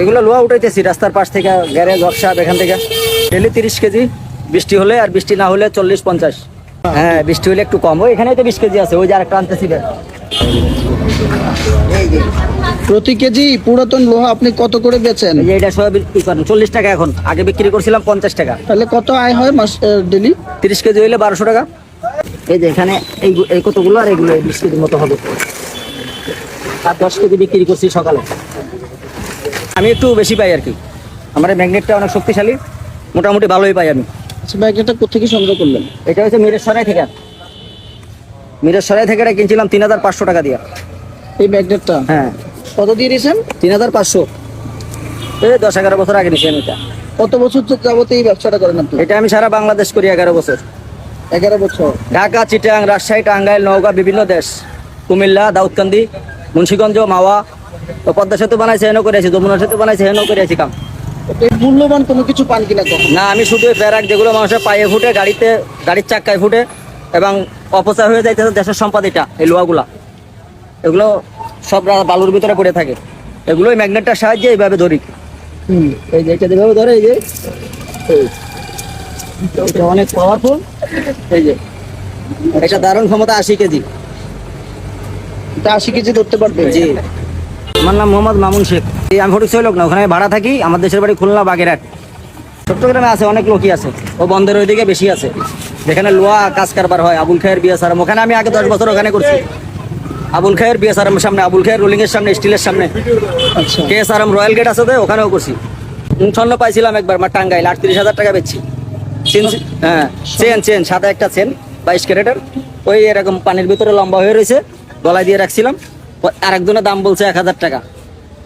এগুলো লোয়া উঠাইতেছি রাস্তার পাশ থেকে গ্যারেজ ওয়ার্কশপ এখান থেকে। ডেলি তিরিশ কেজি বৃষ্টি হলে আর বৃষ্টি না হলে চল্লিশ পঞ্চাশ। হ্যাঁ বৃষ্টি হলে একটু কম। ওই এখানেই তো বিশ কেজি আছে ওই যে আরেকটা আনতেছি প্রতি কেজি পুরাতন লোহা আপনি কত করে বেচেন? এটা সব বিক্রি করেন চল্লিশ টাকা এখন। আগে বিক্রি করছিলাম পঞ্চাশ টাকা। তাহলে কত আয় হয় মাস ডেলি? তিরিশ কেজি হইলে বারোশো টাকা। এই যে এখানে এই এই কতগুলো আর এগুলো বিশ কেজির মতো হবে। আর দশ কেজি বিক্রি করছি সকালে। আমি একটু বেশি পাই আর কি। আমার এই ম্যাগনেটটা অনেক শক্তিশালী মোটামুটি ভালোই পাই আমি। আচ্ছা এটা কোথেকে সংগ্রহ করলেন? এটা হচ্ছে মিরের সরাই থেকে। মিরের সরাই থেকে এটা কিনছিলাম তিন হাজার পাঁচশো টাকা দিয়ে। এই ম্যাগনেটটা? হ্যাঁ। কত দিয়ে দিয়েছেন? তিন হাজার পাঁচশো। এই দশ এগারো বছর আগে নিয়েছি আমি এটা। কত বছর যাবত এই ব্যবসাটা করেন আপনি? এটা আমি সারা বাংলাদেশ করি এগারো বছর। এগারো বছর। ঢাকা চিটাং রাজশাহী টাঙ্গাইল নওগাঁ বিভিন্ন দেশ। কুমিল্লা দাউদকান্দি মুন্সিগঞ্জ মাওয়া তো পদ্মা সেতু বানাইছে হেন করেছি যমুনা সেতু বানাইছে হেন করেছি কাম। মূল্যবান কোনো কিছু পান কিনা না আমি শুধু এই প্যারাক যেগুলো মানুষের পায়ে ফুটে গাড়িতে গাড়ির চাক্কায় ফুটে এবং অপচয় হয়ে যাইতেছে দেশের সম্পদ এটা এই লোহাগুলা। এগুলো সব বালুর ভিতরে পড়ে থাকে। এগুলো ম্যাগনেটটার সাহায্যে এইভাবে ধরি। হুম এই যে এটা যেভাবে ধরে এই যে অনেক পাওয়ারফুল এই যে এটা দারুণ ক্ষমতা আশি কেজি। এটা আশি কেজি ধরতে পারবে? জি। আমার নাম মোহাম্মদ মামুন শেখ। এই আমি ফটিক লোক না ওখানে ভাড়া থাকি আমার দেশের বাড়ি খুলনা বাগেরহাট। চট্টগ্রামে আছে অনেক লোকই আছে। ও বন্দরের ওইদিকে বেশি আছে। যেখানে লোয়া কাজ কারবার হয় আবুল খায়ের বিয়ে সারাম ওখানে আমি আগে দশ বছর ওখানে করছি। আবুল খায়ের বিয়ে সারামের সামনে আবুল খায়ের রোলিং এর সামনে স্টিলের সামনে। আচ্ছা। কে সারাম রয়্যাল গেট আছে তো ওখানেও করছি। স্বর্ণ পাইছিলাম একবার আমার টাঙ্গাইল আটত্রিশ হাজার টাকা বেচছি। চেন হ্যাঁ চেন চেন সাদা একটা চেন বাইশ ক্যারেটের। ওই এরকম পানির ভিতরে লম্বা হয়ে রয়েছে গলায় দিয়ে রাখছিলাম। আরেকজনের দাম বলছে এক হাজার টাকা।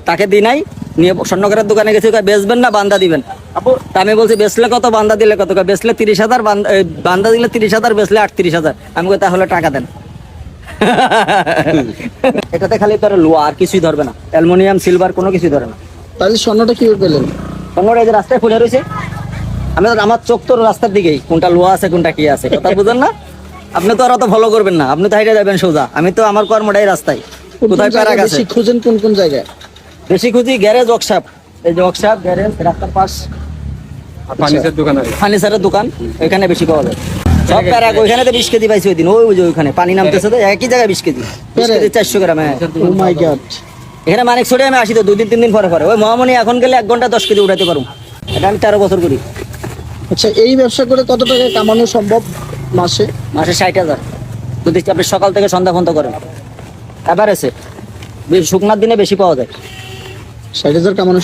তাকে দি নাই নিয়ে স্বর্ণকারের দোকানে গেছি বেচবেন না বান্দা দিবেন। তা আমি বলছি বেচলে কত বান্দা দিলে কত? বেচলে তিরিশ হাজার বান্দা- দিলে তিরিশ হাজার বেচলে আটত্রিশ হাজার। আমি তাহলে টাকা দেন। এটাতে খালি ধরে লোয়া আর কিছুই ধরবে না। অ্যালুমিনিয়াম সিলভার কোনো কিছুই ধরে না। তাহলে স্বর্ণটা কীভাবে পেলেন অন্যরা এই যে রাস্তায় ফুলে রয়েছে। আমি আমার চোখ তো রাস্তার দিকেই কোনটা লোয়া আছে কোনটা কি আছে কথা বুঝেন না? আপনি তো আর অত ফলো করবেন না আপনি তো হাইটে যাবেন সোজা। আমি তো আমার কর্মটাই রাস্তায়। কোথায় বেশি খুঁজেন কোন কোন জায়গায়? বেশি খুঁজি গ্যারেজ ওয়ার্কশপ। এই যে ওয়ার্কশপ গ্যারেজ রাস্তার পাশ। ফার্নিচার দোকান আছে ফার্নিচারের দোকান ওইখানে বেশি পাওয়া যায়। সব প্যারাক ওইখানে তো বিশ কেজি পাইছি ওই দিন। ওই যে ওইখানে পানি নামতেছে তো একই জায়গায় বিশ কেজি। বিশ কেজি চারশো গ্রাম হ্যাঁ। মাই গড এখানে মানিক ছড়ে আমি আসি তো দুই দিন তিন দিন পরে পরে। ওই মহামণি এখন গেলে এক ঘণ্টা দশ কেজি উঠাতে পারব এটা আমি তেরো বছর করি। আচ্ছা এই ব্যবসা করে কত টাকা কামানো সম্ভব মাসে? মাসে ষাট হাজার। যদি আপনি সকাল থেকে সন্ধ্যা পর্যন্ত করেন। এসে শুকনার দিনে বেশি পাওয়া যায়। ষাট হাজার কামানো